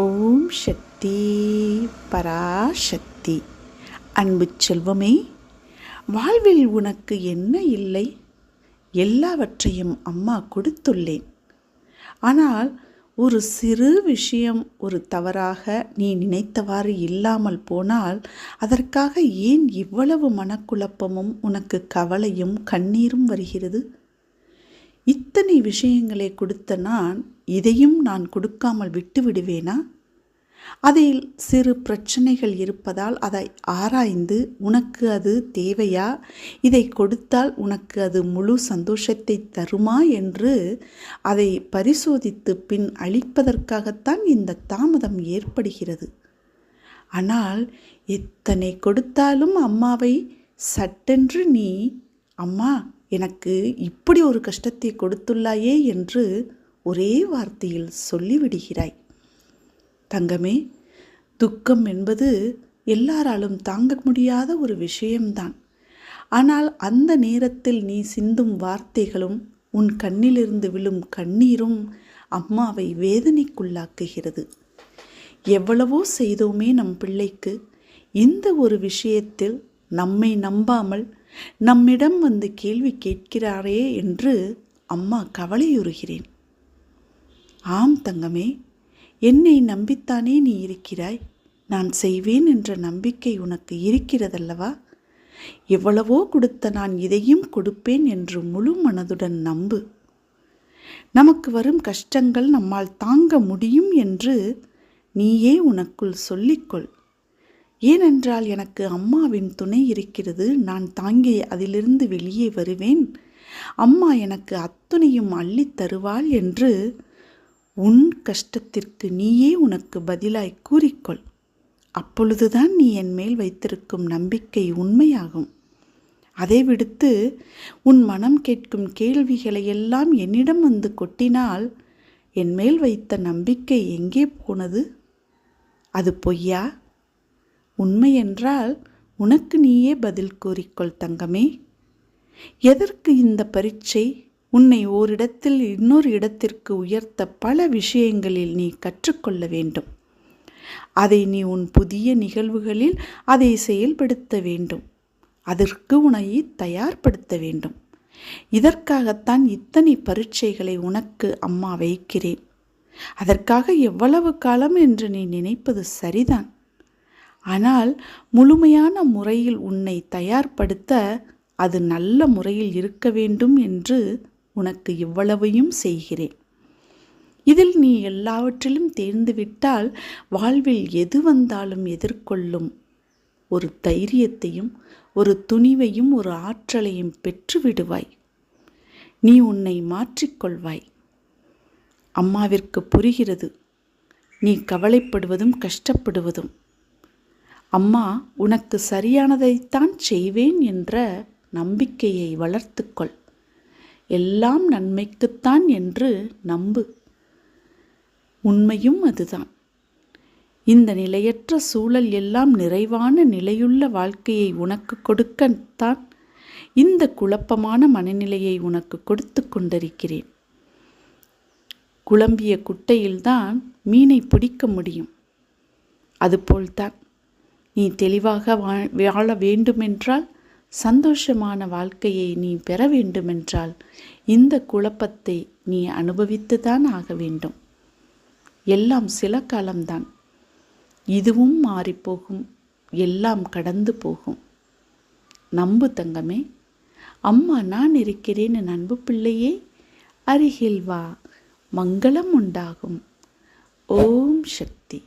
ஓம் சக்தி பராசக்தி. அன்பு செல்வமே வாழ்வில் உனக்கு என்ன இல்லை? எல்லாவற்றையும் அம்மா கொடுத்துள்ளேன். ஆனால் ஒரு சிறு விஷயம் ஒரு தவறாக நீ நினைத்தவாறு இல்லாமல் போனால் அதற்காக ஏன் இவ்வளவு மனக்குழப்பமும் உனக்கு கவலையும் கண்ணீரும் வருகிறது? இத்தனை விஷயங்களை கொடுத்த நான் இதையும் நான் கொடுக்காமல் விட்டு விடுவேனா? அதில் சிறு பிரச்சனைகள் இருப்பதால் அதை ஆராய்ந்து உனக்கு அது தேவையா? இதை கொடுத்தால் உனக்கு அது முழு சந்தோஷத்தை தருமா? என்று அதை பரிசோதித்து பின் அளிப்பதற்காகத்தான் இந்த தாமதம் ஏற்படுகிறது. ஆனால் எத்தனை கொடுத்தாலும் அம்மாவை சட்டென்று நீ அம்மா எனக்கு இப்படி ஒரு கஷ்டத்தை கொடுத்துள்ளாயே என்று ஒரே வார்த்தையில் சொல்லிவிடுகிறாய். தங்கமே துக்கம் என்பது எல்லாராலும் தாங்க முடியாத ஒரு விஷயம்தான். ஆனால் அந்த நேரத்தில் நீ சிந்தும் வார்த்தைகளும் உன் கண்ணிலிருந்து விழும் கண்ணீரும் அம்மாவை வேதனைக்குள்ளாக்குகிறது. எவ்வளவோ செய்தோமே நம் பிள்ளைக்கு இந்த ஒரு விஷயத்தில் நம்மை நம்பாமல் நம்மிடம் வந்து கேள்வி கேட்கிறாரே என்று அம்மா கவலையுறுகிறேன். ஆம் தங்கமே என்னை நம்பித்தானே நீ இருக்கிறாய். நான் செய்வேன் என்ற நம்பிக்கை உனக்கு இருக்கிறதல்லவா? எவ்வளவோ கொடுத்த நான் இதையும் கொடுப்பேன் என்று முழு மனதுடன் நம்பு. நமக்கு வரும் கஷ்டங்கள் நம்மால் தாங்க முடியும் என்று நீயே உனக்குள் சொல்லிக்கொள். ஏனென்றால் எனக்கு அம்மாவின் துணை இருக்கிறது நான் தாங்கி அதிலிருந்து வெளியே வருவேன். அம்மா எனக்கு அத்துணையும் அள்ளித் தருவாள் என்று உன் கஷ்டத்திற்கு நீயே உனக்கு பதிலாய் கூறிக்கொள். அப்பொழுதுதான் நீ என் மேல் வைத்திருக்கும் நம்பிக்கை உண்மையாகும். அதை விடுத்து உன் மனம் கேட்கும் கேள்விகளை எல்லாம் என்னிடம் வந்து கொட்டினால் என் மேல் வைத்த நம்பிக்கை எங்கே போனது? அது பொய்யா? உண்மை என்றால் உனக்கு நீயே பதில் கூறிக்கொள் தங்கமே. எதற்கு இந்த பரீட்சை? உன்னை ஓரிடத்தில் இன்னொரு இடத்திற்கு உயர்த்த பல விஷயங்களில் நீ கற்றுக்கொள்ள வேண்டும். அதை நீ உன் புதிய நிகழ்வுகளில் அதை செயல்படுத்த வேண்டும். அதற்கு உன்னை தயார்படுத்த வேண்டும். இதற்காகத்தான் இத்தனை பரீட்சைகளை உனக்கு அம்மா வைக்கிறேன். அதற்காக எவ்வளவு காலம் என்று நீ நினைப்பது சரிதான். ஆனால் முழுமையான முறையில் உன்னை தயார்படுத்த அது நல்ல முறையில் இருக்க வேண்டும் என்று உனக்கு இவ்வளவையும் செய்கிறேன். இதில் நீ எல்லாவற்றிலும் தேர்ந்துவிட்டால் வாழ்வில் எது வந்தாலும் எதிர்கொள்ளும். ஒரு தைரியத்தையும் ஒரு துணிவையும் ஒரு ஆற்றலையும் பெற்று விடுவாய். நீ உன்னை மாற்றிக்கொள்வாய். அம்மாவிற்கு புரிகிறது. நீ கவலைப்படுவதும் கஷ்டப்படுவதும். அம்மா உனக்கு சரியானதைத்தான் செய்வேன் என்ற நம்பிக்கையை வளர்த்துக்கொள். எல்லாம் நன்மைக்குத்தான் என்று நம்பு. உண்மையும் அதுதான். இந்த நிலையற்ற சூழல் எல்லாம் நிறைவான நிலையுள்ள வாழ்க்கையை உனக்கு கொடுக்கத்தான் இந்த குழப்பமான மனநிலையை உனக்கு கொடுத்து கொண்டிருக்கிறேன். குழம்பிய குட்டையில்தான் மீனை பிடிக்க முடியும். அதுபோல்தான். நீ தெளிவாக வாழ வேண்டுமென்றால் சந்தோஷமான வாழ்க்கையை நீ பெற வேண்டுமென்றால் இந்த குழப்பத்தை நீ அனுபவித்துதான் ஆக வேண்டும். எல்லாம் சில காலம்தான். இதுவும் மாறிப்போகும். எல்லாம் கடந்து போகும். நம்பு தங்கமே. அம்மா நான் இருக்கிறேன் என் அன்பு பிள்ளையே. அருகில் வா. மங்களம் உண்டாகும். ஓம் சக்தி.